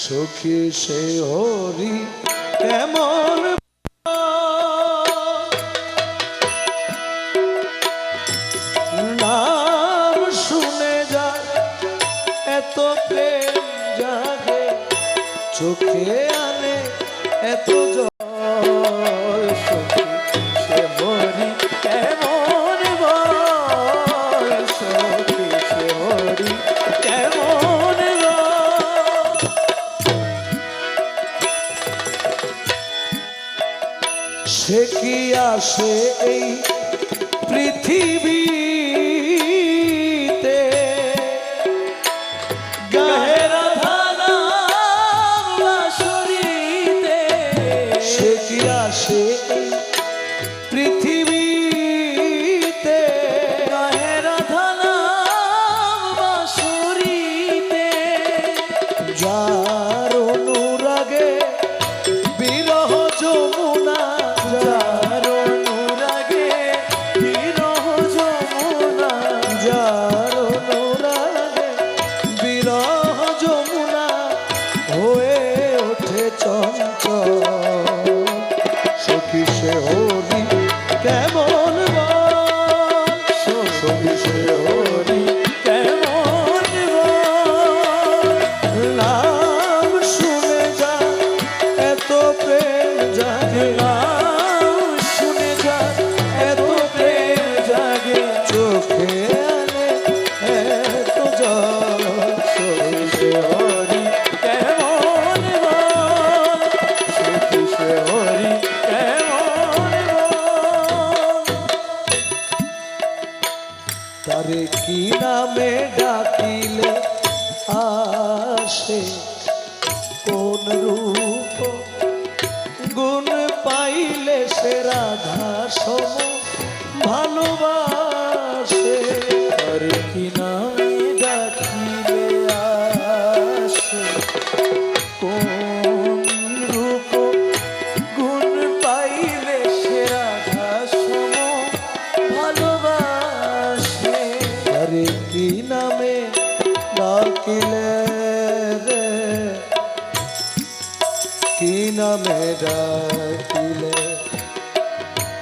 সখী সে হরি কেমন নাম শুনে যা এত প্রেম জাগে চোখে আনে এত সে কি আসে এই পৃথিবীতে তারে কি নামে ডাকিলে আসে? পাইলে সে রাধা সম, ভালোবাসে তারে কি নামে ডাকিলে আসে। কোন রূপ গুণ পাইলে সে রাধা সম, ভালোবাসে, আরে কি ডাকিলে রে? কি নামে ডাকিলে?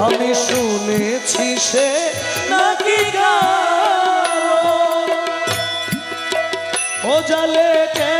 আমি শুনেছি সে নাকি গা ও জালে কেমনে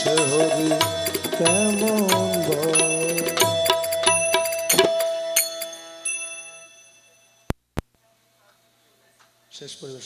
আছে হরি কেমন শেষ পরিবেশন।